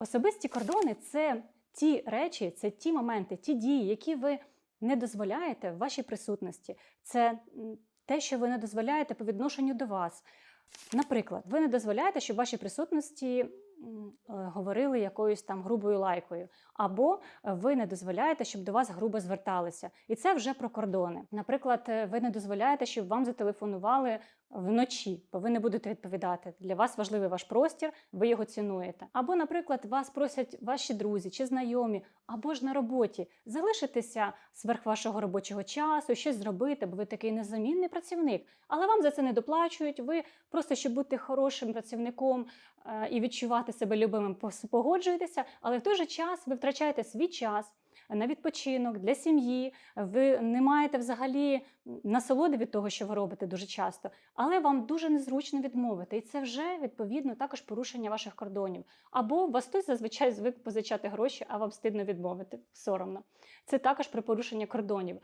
Особисті кордони це ті речі, це ті моменти, ті дії, які ви не дозволяєте в вашій присутності. Це те, що ви не дозволяєте по відношенню до вас. Наприклад, ви не дозволяєте, щоб в вашій присутності говорили якоюсь там грубою лайкою, або ви не дозволяєте, щоб до вас грубо зверталися. І це вже про кордони. Наприклад, е, ви не дозволяєте, щоб вам зателефонували вночі, бо ви не будете відповідати. Для вас важливий ваш простір, ви його цінуєте. Або, наприклад, вас просять ваші друзі чи знайомі, або ж на роботі залишитися зверх вашого робочого часу, щось зробити, бо ви такий незамінний працівник. Але вам за це не доплачують. Ви просто щоб бути хорошим працівником е, і відчувати себе любимим, погоджуєтеся, але в той же час ви втрачаєте свій час. На відпочинок для сім'ї, ви не маєте взагалі насолоди від того, що ви робите дуже часто, але вам дуже незручно відмовити, і це вже відповідно також порушення ваших кордонів. Або вас хтось зазвичай звик позичати гроші, а вам стидно відмовити, соромно. Це також про порушення кордонів.